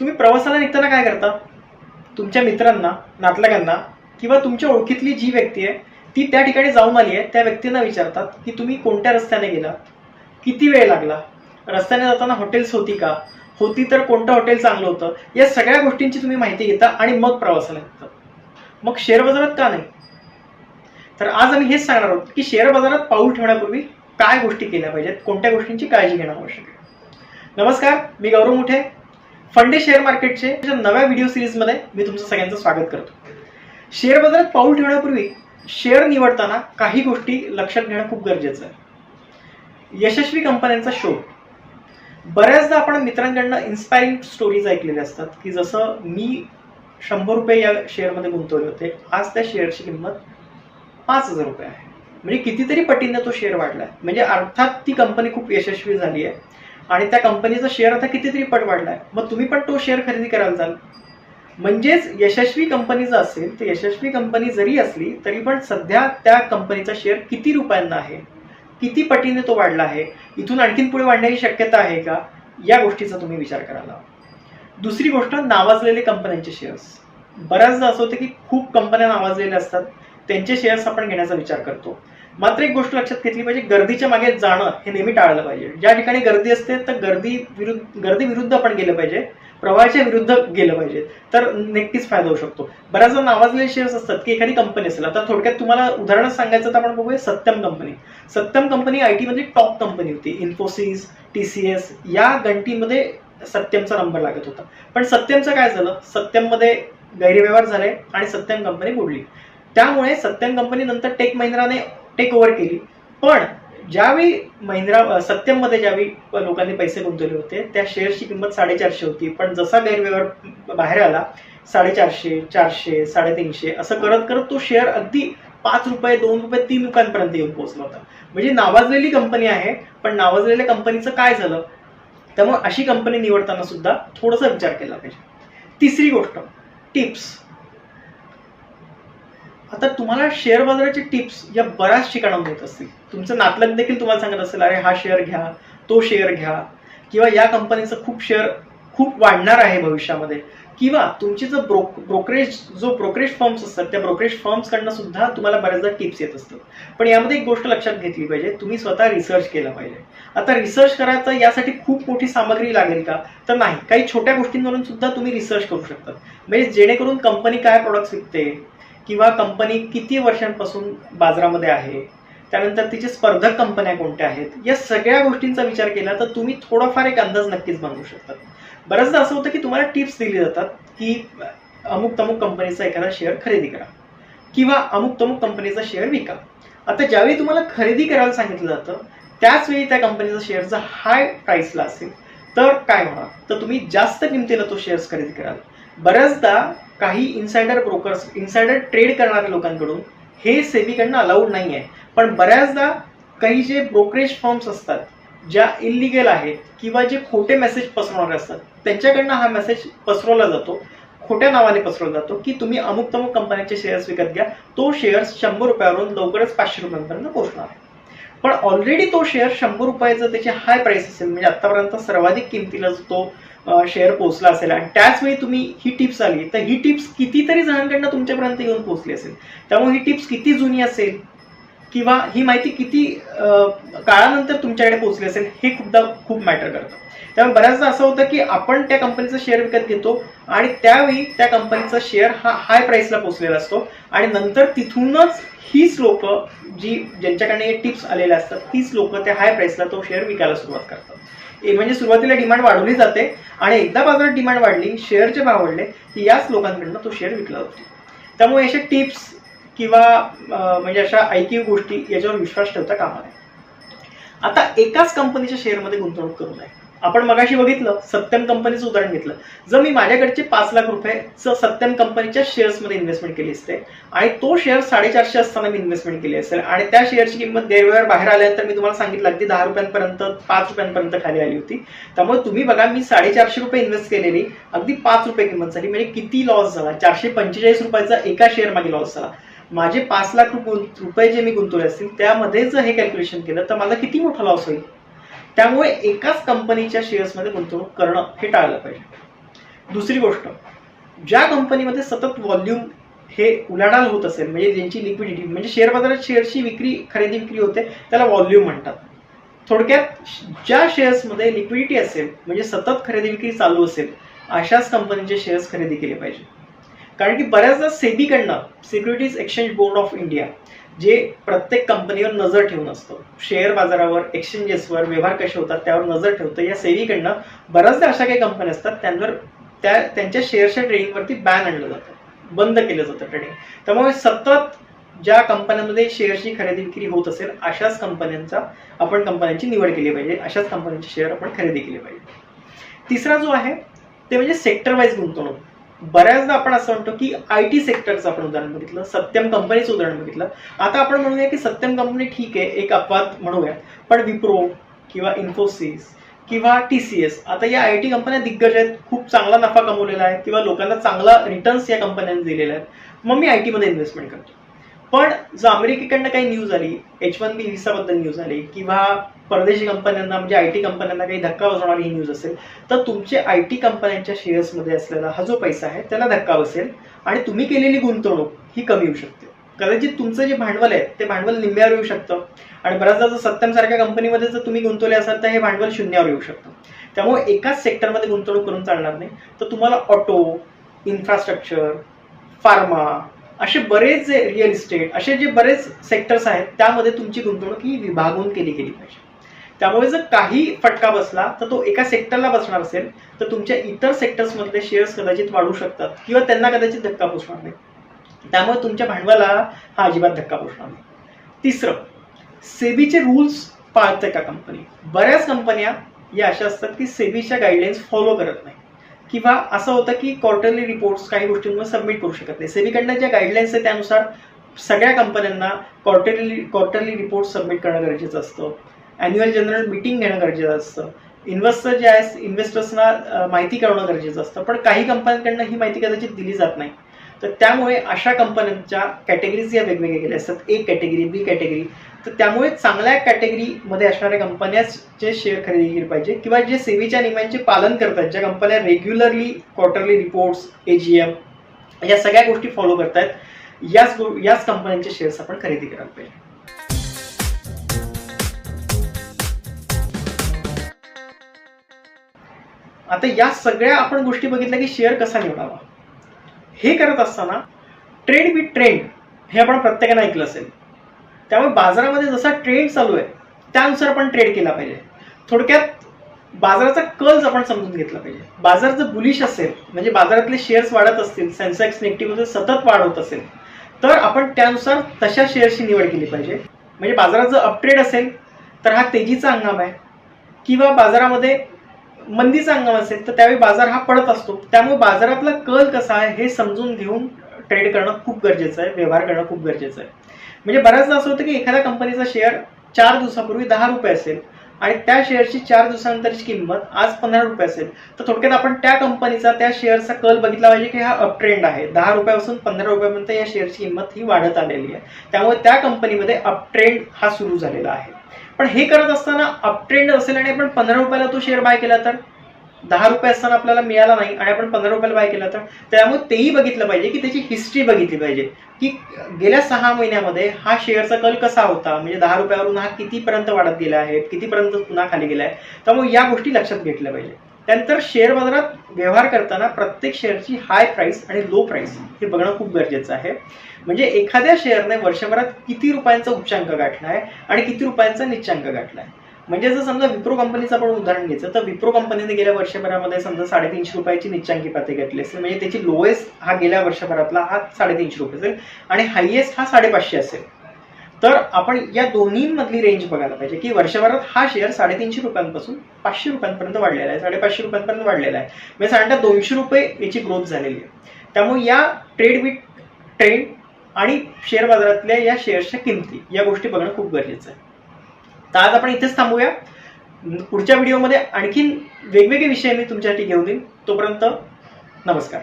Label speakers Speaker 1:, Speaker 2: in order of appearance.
Speaker 1: तुम्ही प्रवासाला निघताना काय करता? तुमच्या मित्रांना नातलगांना किंवा तुमच्या ओळखीतली जी व्यक्ती आहे ती त्या ठिकाणी जाऊन आली आहे त्या व्यक्तींना विचारतात की तुम्ही कोणत्या रस्त्याने गेलात? किती वेळ लागला? रस्त्याने जाताना हॉटेल्स होती का? होती तर कोणतं हॉटेल चांगलं होतं? या सगळ्या गोष्टींची तुम्ही माहिती घेता आणि मग प्रवासाला निघता. मग शेअर बाजारात का नाही? तर आज आम्ही हेच सांगणार आहोत की शेअर बाजारात पाऊल ठेवण्यापूर्वी काय गोष्टी केल्या पाहिजेत? कोणत्या गोष्टींची काळजी घेणं आवश्यक आहे? नमस्कार मी गौरव मुठे. फंडे शेअर मार्केटचे नव्या व्हिडिओ सिरीजमध्ये मी तुमचं सगळ्यांचं स्वागत करतो. शेअर बाजारात पाऊल ठेवण्यापूर्वी शेअर निवडताना काही गोष्टी लक्षात घेणं खूप गरजेचं आहे. यशस्वी कंपन्यांचा शोध. बऱ्याचदा आपण मित्रांकडनं इन्स्पायरिंग स्टोरीज ऐकलेल्या असतात की जसं मी शंभर रुपये या शेअरमध्ये गुंतवले होते. आज त्या शेअरची किंमत पाच हजार रुपये आहे. म्हणजे कितीतरी पटीनं तो शेअर वाढला आहे म्हणजे अर्थात ती कंपनी खूप यशस्वी झाली आहे. आणि त्या कंपनीचा शेअर आता कितीतरी पट वाढलाय. मग तुम्ही पण तो शेअर खरेदी करायला जाल. म्हणजेच यशस्वी कंपनी जर असेल तर यशस्वी कंपनी जरी असली तरी पण सध्या त्या कंपनीचा शेअर किती रुपयांना आहे? किती पटीने तो वाढला आहे? इथून आणखीन पुढे वाढण्याची शक्यता आहे का? या गोष्टीचा तुम्ही विचार करायला दुसरी गोष्ट नावाजलेले कंपन्यांचे शेअर्स बऱ्याचदा असं होतं की खूप कंपन्या नावाजलेल्या असतात. त्यांचे शेअर्स आपण घेण्याचा विचार करतो. मात्र एक गोष्ट लक्षात घेतली पाहिजे गर्दीच्या मागे जाणं हे नेहमी टाळलं पाहिजे. ज्या ठिकाणी गर्दी असते तर गर्दी विरुद्ध गर्दी विरुद्ध आपण गेलं पाहिजे प्रवाहाच्या विरुद्ध गेलं पाहिजे. तर नक्कीच फायदा होऊ शकतो. बऱ्याचदा नावाजलेले शेअर्स असतात की एखादी कंपनी असेल आता थोडक्यात तुम्हाला उदाहरण सांगायचं तर आपण बघूया Satyam company Satyam company I टीमध्ये टॉप कंपनी होती. इन्फोसिस टी सी एस या गंटीमध्ये सत्यमचा नंबर लागत होता. पण सत्यमचं काय झालं? सत्यममध्ये गैरव्यवहार झाले आणि सत्यम कंपनी बुडली. त्यामुळे सत्यम कंपनी नंतर टेक महिंद्राने टेक ओव्हर केली. पण ज्यावेळी महिंद्रा सत्यममध्ये ज्यावेळी लोकांनी पैसे गुंतवले होते त्या शेअरची किंमत साडेचारशे होती. पण जसा गैरव्यवहार बाहेर आला साडेचारशे चारशे साडेतीनशे असं करत करत तो शेअर अगदी पाच रुपये दोन रुपये तीन रुपयांपर्यंत येऊन पोहोचला होता. म्हणजे नावाजलेली कंपनी आहे पण नावाजलेल्या कंपनीचं काय झालं? त्यामुळे अशी कंपनी निवडताना सुद्धा थोडासा विचार केला पाहिजे. तिसरी गोष्ट टिप्स आता तुम्हाला शेअर बाजाराचे टिप्स या बऱ्याच ठिकाणाहून देत असतील. तुमचं नातलग देखील तुम्हाला सांगत असेल अरे हा शेअर घ्या तो शेअर घ्या. किंवा या कंपनीचं खूप शेअर खूप वाढणार आहे भविष्यामध्ये. किंवा तुमची जो ब्रोक ब्रोकरेज जो ब्रोकरेज फर्म्स असतात त्या ब्रोकरेज फर्म्सकडनं सुद्धा तुम्हाला बऱ्याचदा टिप्स येत असतात. पण यामध्ये एक गोष्ट लक्षात घेतली पाहिजे तुम्ही स्वतः रिसर्च केला पाहिजे. आता रिसर्च करायचं यासाठी खूप मोठी सामग्री लागेल का? तर नाही. काही छोट्या गोष्टींवरून सुद्धा तुम्ही रिसर्च करू शकता. म्हणजे जेणेकरून कंपनी काय प्रोडक्ट्स विकते किंवा कंपनी किती वर्षांपासून बाजारामध्ये आहे? त्यानंतर तिचे स्पर्धक कंपन्या कोणत्या आहेत? या सगळ्या गोष्टींचा विचार केला तर तुम्ही थोडाफार एक अंदाज नक्कीच बांधू शकता. बऱ्याचदा असं होतं की तुम्हाला टिप्स दिली जातात की अमुक तमुक कंपनीचा एखादा शेअर खरेदी करा किंवा अमुक तमुक कंपनीचा शेअर विका. आता ज्यावेळी तुम्हाला खरेदी करायला सांगितलं जातं त्याच वेळी त्या कंपनीचा शेअर जर हाय प्राईसला असेल. तर काय होणार? तर तुम्ही जास्त किमतीला तो शेअर्स खरेदी कराल. बऱ्याचदा काही इन्सायडर ब्रोकर्स इन्सायडर ट्रेड करणाऱ्या लोकांकडून हे सेबीकडनं अलाउड नाही आहे पण बऱ्याचदा काही जे ब्रोकरेज फॉर्म्स असतात ज्या इलिगल आहेत किंवा जे खोटे मेसेज पसरवणारे असतात त्यांच्याकडनं हा मेसेज पसरवला जातो खोट्या नावाने पसरवला जातो की तुम्ही अमुक तमुक कंपन्यांचे शेअर्स विकत घ्या तो शेअर्स शंभर रुपयावरून लवकरच पाचशे रुपयांपर्यंत पोहोचणार आहे. पण ऑलरेडी तो शेअर शंभर रुपयाचा त्याची हाय प्राइस असेल म्हणजे आतापर्यंत सर्वाधिक किमतीला जो तो शेअर पोहोचला असेल. आणि त्याच वेळी तुम्ही ही टिप्स आली. तर ही टिप्स कितीतरी जणांकडनं तुमच्यापर्यंत येऊन पोहोचली असेल. त्यामुळे ही टिप्स किती जुनी असेल किंवा ही माहिती किती काळानंतर तुमच्याकडे पोहोचली असेल हे खूपदा खूप मॅटर करतं. त्यामुळे बऱ्याचदा असं होतं की आपण त्या कंपनीचा शेअर विकत घेतो आणि त्यावेळी त्या कंपनीचा शेअर हा हाय प्राईसला पोहोचलेला असतो. आणि नंतर तिथूनच हीच लोक जी ज्यांच्याकडे टिप्स आलेल्या असतात तीच लोक त्या हाय प्राईसला तो शेअर विकायला सुरुवात करतात. म्हणजे सुरुवातीला डिमांड वाढवली जाते आणि एकदा बाजारात डिमांड वाढली शेअरचे भाव वाढले की याच लोकांकडनं तो शेअर विकला जातो. त्यामुळे अशा टिप्स किंवा म्हणजे अशा ऐकीव गोष्टी याच्यावर विश्वास ठेवता कामा नये. आता एकाच कंपनीच्या शेअरमध्ये गुंतवणूक करू नये. आपण मगाशी बघितलं सत्यम कंपनीचं उदाहरण घेतलं. जर मी माझ्याकडचे पाच लाख रुपये सत्यम कंपनीच्या शेअर्समध्ये इन्व्हेस्टमेंट केली असते आणि तो शेअर साडेचारशे असताना मी इन्व्हेस्टमेंट केली असेल आणि त्या शेअरची किंमत गैरव्यवहार बाहेर आल्यानंतर मी तुम्हाला सांगितलं अगदी दहा रुपयांपर्यंत पाच रुपयांपर्यंत खाली आली होती. त्यामुळे तुम्ही बघा मी साडेचारशे रुपये इन्व्हेस्ट केलेली अगदी पाच रुपये किंमत झाली. म्हणजे किती लॉस झाला? चारशे पंचेचाळीस रुपयाचा एका शेअर मागे लॉस झाला. माझे पाच लाख रुपये जे मी गुंतवले असतील त्यामध्ये जर हे कॅल्क्युलेशन केलं तर मला किती मोठा लॉस होईल? त्यामुळे एकाच कंपनीच्या शेअर्समध्ये गुंतवणूक करणं हे टाळलं पाहिजे. दुसरी गोष्ट ज्या कंपनीमध्ये सतत व्हॉल्यूम हे उलाढाल होत असेल म्हणजे ज्यांची लिक्विडिटी म्हणजे शेअर बाजारात शेअरची विक्री खरेदी विक्री होते त्याला व्हॉल्यूम म्हणतात. थोडक्यात ज्या शेअर्समध्ये लिक्विडिटी असेल म्हणजे सतत खरेदी विक्री चालू असेल अशाच कंपनीचे शेअर्स खरेदी केले पाहिजे. कारण की बऱ्याचदा सेबीकडनं securities exchange board of India जे प्रत्येक कंपनीवर नजर ठेवून असतं. शेअर बाजारावर एक्सचेंजेसवर व्यवहार कसे होतात त्यावर नजर ठेवतं. या सेवीकडनं बऱ्याचदा अशा काही कंपन्या असतात त्यांवर त्या त्यांच्या शेअरच्या ट्रेडिंगवरती बॅन आणलं जातं. बंद केलं जातं ट्रेडिंग त्यामुळे सतत ज्या कंपन्यांमध्ये शेअरची खरेदी विक्री होत असेल अशाच कंपन्यांचा आपण कंपन्यांची निवड केली पाहिजे. अशाच कंपन्यांचे शेअर आपण खरेदी केले पाहिजे. तिसरा जो आहे ते म्हणजे सेक्टर वाईज गुंतवणूक. बऱ्याचदा आपण असं म्हणतो की आय टी सेक्टरचं आपण उदाहरण बघितलं सत्यम कंपनीचं उदाहरण बघितलं. आता आपण म्हणूया की सत्यम कंपनी ठीक आहे एक अपवाद म्हणूया. पण विप्रो किंवा इन्फोसिस किंवा टी सी एस आता या आय टी कंपन्या दिग्गज आहेत खूप चांगला नफा कमवलेला आहे किंवा लोकांना चांगला रिटर्न्स या कंपन्यांनी दिलेला आहे. मग मी आय टीमध्ये इन्व्हेस्टमेंट करतो. पण जर अमेरिकेकडनं काही न्यूज आली एच वन बी व्हिसाबद्दल न्यूज आली किंवा परदेशी कंपन्यांना म्हणजे आय टी कंपन्यांना काही धक्का बसवणारी ही न्यूज असेल तर तुमचे आय टी कंपन्यांच्या शेअर्समध्ये असलेला हा जो पैसा आहे त्याला धक्का बसेल आणि तुम्ही केलेली गुंतवणूक ही कमी होऊ शकते. कदाचित तुमचं जे भांडवल आहे ते भांडवल निम्म्यावर येऊ शकतं आणि बऱ्याचदा जर सत्यम सारख्या कंपनीमध्ये जर तुम्ही गुंतवले असाल तर हे भांडवल शून्यावर येऊ शकतं. त्यामुळे एकाच सेक्टरमध्ये गुंतवणूक करून चालणार नाही. तर तुम्हाला ऑटो इन्फ्रास्ट्रक्चर फार्मा असे बरेच जे रिअल इस्टेट असे जे बरेच सेक्टर्स आहेत त्यामध्ये तुमची गुंतवणूक ही विभागून केली गेली पाहिजे. त्यामुळे जर काही फटका बसला तर तो एका सेक्टरला बसणार असेल तर तुमच्या इतर सेक्टर्समधले शेअर्स कदाचित वाढू शकतात किंवा त्यांना कदाचित धक्का पोचणार नाही. त्यामुळे तुमच्या भांडवला हा अजिबात धक्का पोचणार नाही. तिसरं सेबीचे रूल्स पाळते का कंपनी बऱ्याच कंपन्या या अशा असतात की सेबीच्या गाईडलाईन्स फॉलो करत नाही. किंवा असं होतं की क्वार्टरली रिपोर्ट्स काही गोष्टींवर सबमिट करू शकत नाही. सेबीकडनं ज्या गाईडलाईन्स आहेत त्यानुसार सगळ्या कंपन्यांना क्वार्टरली क्वार्टरली रिपोर्ट सबमिट करणं गरजेचं असतं. अॅन्युअल जनरल मिटिंग घेणं गरजेचं असतं. इन्व्हेस्टर जे आहे इन्व्हेस्टर्सना माहिती कळवणं गरजेचं असतं. पण काही कंपन्यांकडनं ही माहिती कदाचित दिली जात नाही. तर त्यामुळे अशा कंपन्यांच्या कॅटेगरीज या वेगवेगळ्या केल्या असतात. ए कॅटेगरी बी कॅटेगरी तर त्यामुळे चांगल्या कॅटेगरीमध्ये असणाऱ्या कंपन्याचे शेअर खरेदी केले पाहिजे. किंवा जे सेवेच्या नियमांचे पालन करतात ज्या कंपन्या रेग्युलरली क्वार्टरली रिपोर्ट्स एजीएम या सगळ्या गोष्टी फॉलो करतायत याच याच कंपन्यांचे शेअर्स आपण खरेदी करायला पाहिजे. आता या सगळ्या आपण गोष्टी बघितल्या की शेअर कसा निवडावा? हे करत असताना ट्रेड विथ ट्रेंड हे आपण प्रत्येकाने ऐकलं असेल. त्यामुळे बाजारामध्ये जसा ट्रेंड चालू आहे त्यानुसार आपण ट्रेड केला पाहिजे. थोडक्यात बाजाराचा कल्स आपण समजून घेतला पाहिजे. बाजार जर बुलिश असेल म्हणजे बाजारातले शेअर्स वाढत असतील सेन्सेक्स निफ्टीमध्ये सतत वाढ होत असेल तर आपण त्यानुसार तशा शेअर्सची निवड केली पाहिजे. म्हणजे बाजारात जर अपट्रेड असेल तर हा तेजीचा हंगाम आहे. किंवा बाजारामध्ये मंदीचा हंगाम असेल तर त्यावेळी बाजार हा पडत असतो. त्यामुळे बाजारातला कल कसा आहे हे समजून घेऊन ट्रेड करणं खूप गरजेचं आहे व्यवहार करणं खूप गरजेचं आहे. म्हणजे बऱ्याचदा असं होतं की एखाद्या कंपनीचा शेअर चार दिवसापूर्वी दहा रुपये असेल आणि त्या शेअरची चार दिवसानंतरची किंमत आज पंधरा रुपये असेल. तर थोडक्यात आपण त्या कंपनीचा त्या शेअरचा कल बघितला पाहिजे की हा अप ट्रेंड आहे. दहा रुपयापासून पंधरा रुपयापर्यंत या शेअरची किंमत ही वाढत आलेली आहे. त्यामुळे त्या कंपनीमध्ये अप ट्रेंड हा सुरू झालेला आहे. पण हे करत असताना अपट्रेंड असेल आणि आपण पंधरा रुपयाला तो शेअर बाय केला तर? दहा रुपये असताना आपल्याला मिळाला नाही आणि आपण पंधरा रुपयाला बाय केला तर? त्यामुळे तेही बघितलं पाहिजे की त्याची हिस्ट्री बघितली पाहिजे. की गेल्या सहा महिन्यामध्ये हा शेअरचा कल कसा होता? म्हणजे दहा रुपयावरून हा कितीपर्यंत वाढत गेला आहे? कितीपर्यंत पुन्हा खाली गेला आहे? त्यामुळे या गोष्टी लक्षात घेतल्या पाहिजे. त्यानंतर शेअर बाजारात व्यवहार करताना प्रत्येक शेअरची हाय प्राईस आणि लो प्राईस हे बघणं खूप गरजेचं आहे. म्हणजे एखाद्या शेअरने वर्षभरात किती रुपयांचा उच्चांक गाठला आहे आणि किती रुपयांचा निच्चांक गाठला आहे म्हणजे जर समजा विप्रो कंपनीचं आपण उदाहरण घ्यायचं तर विप्रो कंपनीने गेल्या वर्षभरामध्ये समजा साडेतीनशे रुपयाची निच्चांकी पातळी घेतली असेल. म्हणजे त्याची लोएस्ट हा गेल्या वर्षभरातला हा साडेतीनशे रुपये असेल आणि हायएस्ट हा साडेपाचशे असेल. तर आपण या दोन्हीमधली रेंज बघायला पाहिजे की वर्षभरात हा शेअर साडेतीनशे रुपयांपासून पाचशे रुपयांपर्यंत वाढलेला आहे साडेपाचशे रुपयांपर्यंत वाढलेला आहे. म्हणजे साधारणतः दोनशे रुपये याची ग्रोथ झालेली आहे. त्यामुळे या ट्रेड विथ ट्रेंड आणि शेअर बाजारातल्या या शेअर्सच्या किमती या गोष्टी बघणं खूप गरजेचं आहे. तर आज आपण इथेच थांबूया. पुढच्या व्हिडिओमध्ये आणखीन वेगवेगळे विषय मी तुमच्यासाठी घेऊन देईन तोपर्यंत नमस्कार.